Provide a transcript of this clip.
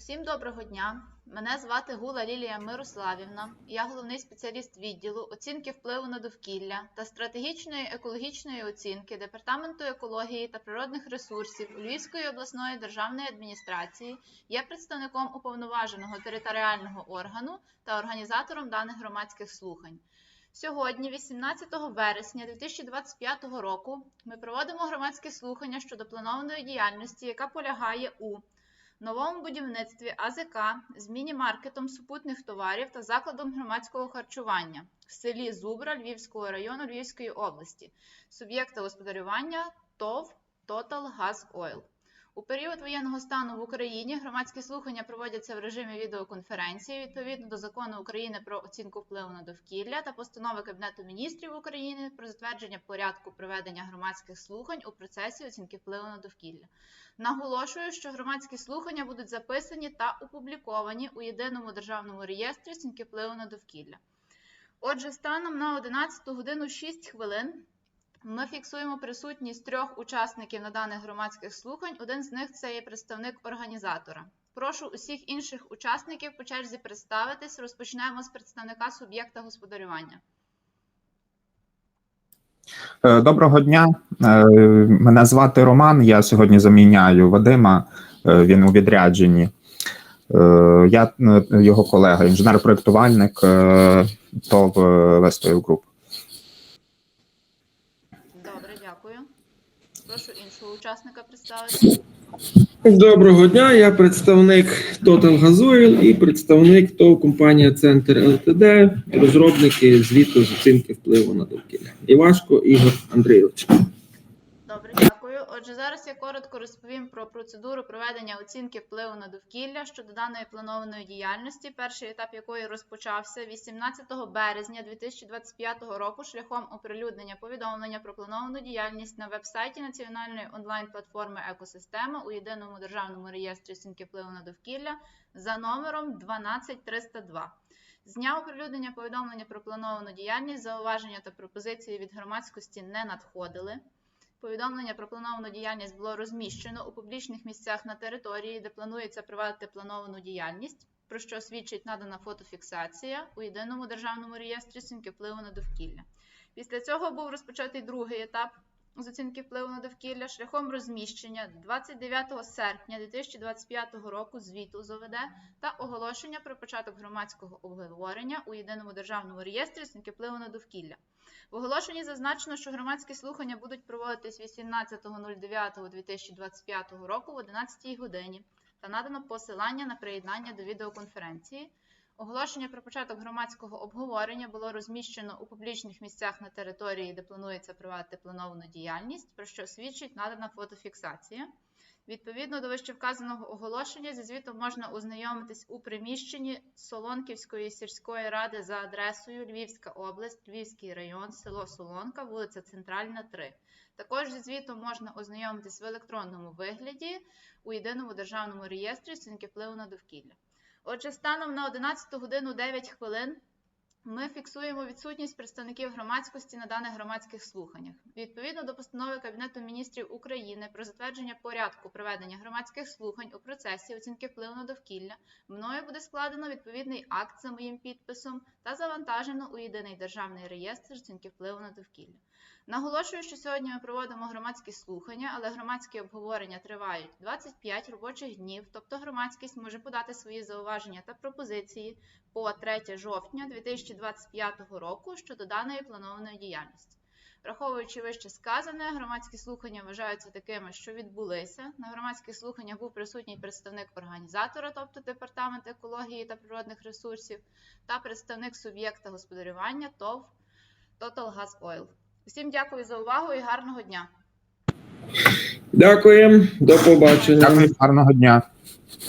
Усім доброго дня. Мене звати Гула Лілія Мирославівна. Я головний спеціаліст відділу оцінки впливу на довкілля та стратегічної екологічної оцінки Департаменту екології та природних ресурсів Львівської обласної державної адміністрації. Є представником уповноваженого територіального органу та організатором даних громадських слухань. Сьогодні, 18 вересня 2025 року, ми проводимо громадське слухання щодо планованої діяльності, яка полягає у новому будівництві АЗК з міні-маркетом супутних товарів та закладом громадського харчування в селі Зубра Львівського району Львівської області, суб'єкта господарювання ТОВ Total Gas Oil. У період воєнного стану в Україні громадські слухання проводяться в режимі відеоконференції відповідно до закону України про оцінку впливу на довкілля та постанови Кабінету міністрів України про затвердження порядку проведення громадських слухань у процесі оцінки впливу на довкілля. Наголошую, що громадські слухання будуть записані та опубліковані у єдиному державному реєстрі оцінки впливу на довкілля. Отже, станом на 11 годину 6 хвилин ми фіксуємо присутність трьох учасників на даних громадських слухань. Один з них це є представник організатора. Прошу усіх інших учасників по черзі представитись. Розпочнемо з представника суб'єкта господарювання. Е, Доброго дня. Е, Мене звати Роман. Я сьогодні заміняю Вадима. Е, Він у відрядженні. Я його колега, інженер-проєктувальник ТОВ Вестою Груп. Добре, дякую. Прошу іншого учасника представити. Доброго дня, я представник Total Gasoil і представник ТОВ компанія Центр ЛТД, розробники звіту з оцінки впливу на довкілля. Івашко Ігор Андрійович. Дякую. Отже, зараз я коротко розповім про процедуру проведення оцінки впливу на довкілля щодо даної планованої діяльності, перший етап якої розпочався 18 березня 2025 року шляхом оприлюднення повідомлення про плановану діяльність на веб-сайті Національної онлайн-платформи Екосистема у єдиному державному реєстрі оцінки впливу на довкілля за номером 12302. З дня оприлюднення повідомлення про плановану діяльність зауваження та пропозиції від громадськості не надходили. Повідомлення про плановану діяльність було розміщено у публічних місцях на території, де планується провадити плановану діяльність, про що свідчить надана фотофіксація у єдиному державному реєстрі оцінки впливу на довкілля. Після цього був розпочатий другий етап з оцінки впливу на довкілля шляхом розміщення 29 серпня 2025 року звіту з ОВД та оголошення про початок громадського обговорення у єдиному державному реєстрі оцінки впливу на довкілля. В оголошенні зазначено, що громадські слухання будуть проводитись 18.09.2025 року в 11 годині та надано посилання на приєднання до відеоконференції. Оголошення про початок громадського обговорення було розміщено у публічних місцях на території, де планується провадити плановану діяльність, про що свідчить надана фотофіксація. Відповідно до вищевказаного оголошення, зі звітом можна ознайомитись у приміщенні Солонківської сільської ради за адресою Львівська область, Львівський район, село Солонка, вулиця Центральна, 3. Також зі звітом можна ознайомитись в електронному вигляді у єдиному державному реєстрі оцінки впливу на довкілля. Отже, станом на 11 годину 9 хвилин ми фіксуємо відсутність представників громадськості на даних громадських слуханнях. Відповідно до постанови Кабінету міністрів України про затвердження порядку проведення громадських слухань у процесі оцінки впливу на довкілля, мною буде складено відповідний акт за моїм підписом та завантажено у єдиний державний реєстр оцінки впливу на довкілля. Наголошую, що сьогодні ми проводимо громадські слухання, але громадські обговорення тривають 25 робочих днів, тобто громадськість може подати свої зауваження та пропозиції по 3 жовтня 2025 року щодо даної планованої діяльності. Враховуючи вище сказане, громадські слухання вважаються такими, що відбулися. На громадських слуханнях був присутній представник організатора, тобто департамент екології та природних ресурсів, та представник суб'єкта господарювання ТОВ Total Gas Oil. Всім дякую за увагу і гарного дня! Дякуємо, до побачення. Дякую, гарного дня.